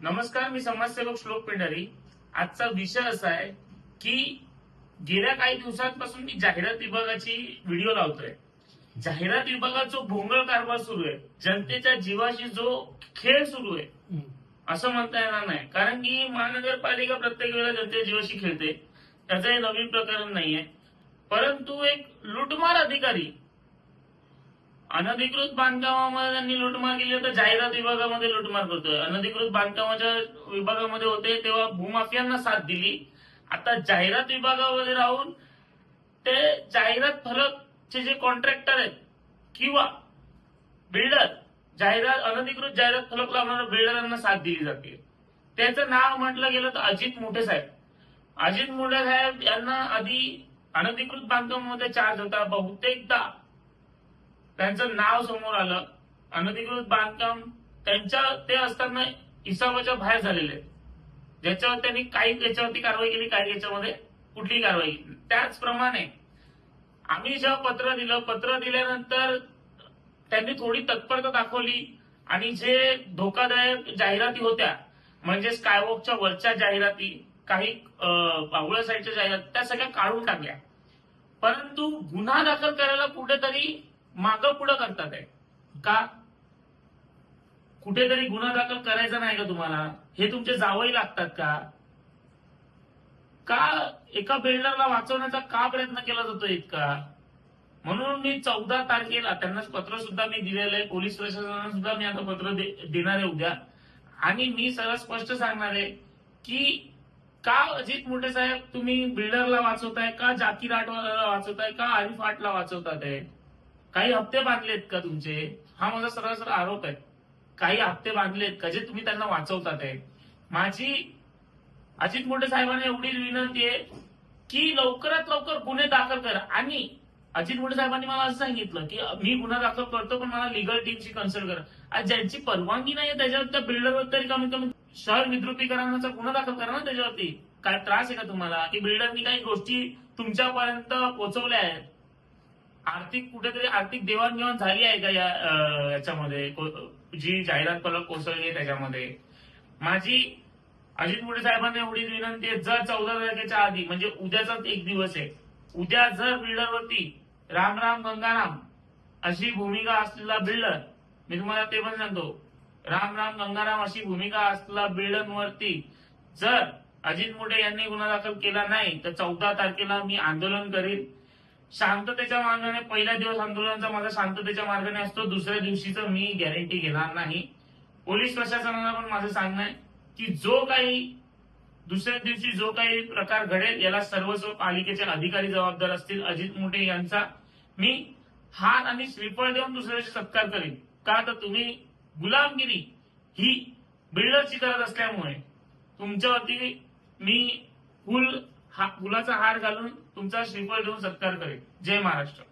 नमस्कार मी समाजसेवक श्लोक पेंढारी आजचा विषय असा आहे की गेल्या काही दिवसांपासून मी जाहिरात विभागाची व्हिडिओ लावतोय. जाहिरात विभागात जो भोंगळ कारभार सुरू आहे. जनतेच्या जीवाशी जो खेळ सुरू आहे. असं म्हणता येणार नाही. कारण की महानगरपालिका प्रत्येक वेळेला जनतेच्या जीवाशी खेळते. त्याचं हे नवीन प्रकरण नाहीये. परंतु एक लुटमार अधिकारी अनधिकृत बांधकामामध्ये त्यांनी लुटमार केली तर जाहिरात विभागामध्ये लुटमार करतोय. अनधिकृत बांधकामाच्या विभागामध्ये होते तेव्हा भूमाफियांना साथ दिली. आता जाहिरात विभागामध्ये राहून ते जाहिरात फलकचे जे कॉन्ट्रॅक्टर आहेत किंवा बिल्डर जाहिरात अनधिकृत जाहिरात फलक लावणाऱ्या बिल्डरांना साथ दिली जाते. त्याचं नाव म्हटलं गेलं तर अजित मोठे साहेब. अजित मोठे साहेब यांना आधी अनधिकृत बांधकामामध्ये चार्ज होता. बहुतेकदा त्यांचं नाव समोर आलं. अनधिकृत बांधकाम त्यांच्या ते असताना इसामाच्या बाहेर झालेले. आहेत. ज्याच्यावर त्यांनी काही त्याच्यावरती कारवाई केली काही याच्यामध्ये कुठली कारवाई. केली त्याचप्रमाणे आम्ही जेव्हा पत्र दिलं पत्र दिल्यानंतर त्यांनी थोडी तत्परता दाखवली आणि जे धोकादायक जाहिराती होत्या म्हणजे स्कायवॉकच्या वरच्या जाहिराती काही अं, साईडच्या जाहिराती त्या सगळ्या काढून टाकल्या. परंतु गुन्हा दाखल करायला कुठेतरी मागं पुढं करतात आहे का? कुठेतरी गुन्हा दाखल करायचा नाही का तुम्हाला? हे तुमचे जावई लागतात का? का एका बिल्डरला वाचवण्याचा का प्रयत्न केला जातो इतका? म्हणून मी चौदा तारखेला त्यांना पत्र सुद्धा मी दिलेलं आहे पोलीस प्रशासनाला सुद्धा मी आता पत्र देणार आहे उद्या. आणि मी सरळ स्पष्ट सांगणार आहे की का अजित मोठे साहेब तुम्ही बिल्डरला वाचवताय का जाकीर आठवाला वाचवताय का आरिफ आटला वाचवतात आहे काही हप्ते बांधलेत का तुमचे? हा माझा सरळ सरळ आरोप आहे. काही हप्ते बांधलेत का? जे तुम्ही त्यांना वाचवतात आहे माझी अजित मोठे साहेबांना एवढी विनंती आहे की लवकरात लवकर गुन्हे दाखल करा. आणि अजित मोठे साहेबांनी मला असं सांगितलं की मी गुन्हा दाखल करतो पण मला लिगल टीमशी कन्सल्ट करा. आज ज्यांची परवानगी नाही त्याच्यावर त्या बिल्डरवर तरी कमीत कमी शहर विद्रुपीकरणाचा गुन्हा दाखल करा ना त्याच्यावरती. काय त्रास आहे का तुम्हाला? की बिल्डरनी काही गोष्टी तुमच्यापर्यंत पोहोचवल्या आहेत? आर्थिक कुठेतरी आर्थिक देवाणघेवाण झाली आहे का या याच्यामध्ये? जी जाहिरात फलक कोसळली आहे त्याच्यामध्ये. माझी अजित मुडे साहेबांना एवढीच विनंती आहे जर चौदा तारखेच्या आधी म्हणजे उद्याचाच एक दिवस आहे. उद्या जर बिल्डरवरती राम राम गंगाराम अशी भूमिका असलेला बिल्डर मी तुम्हाला ते पण सांगतो राम राम गंगाराम अशी भूमिका असलेला बिल्डरवरती जर अजित मोठे यांनी गुन्हा दाखल केला नाही तर चौदा तारखेला मी आंदोलन करीन. शांततेच्या मार्गाने पहिल्या दिवस आंदोलनाचा माझा शांततेच्या मार्गाने असतो. दुसऱ्या दिवशीचं मी गॅरंटी घेणार नाही. पोलीस प्रशासनाला पण माझं सांगणं आहे की जो काही दुसऱ्या दिवशी जो काही प्रकार घडेल याला सर्वस्व पालिकेचे अधिकारी जबाबदार असतील अजित मोठे यांचा मी हात आणि श्रीफळ देऊन दुसऱ्या दिवशी सत्कार करेन. का तर तुम्ही गुलामगिरी ही बिल्डरची करत असल्यामुळे. तुमच्यावरती मी फुल हा फुलाचा हार घालून तुमचा श्रीफळ देऊन सत्कार करेल जय महाराष्ट्र.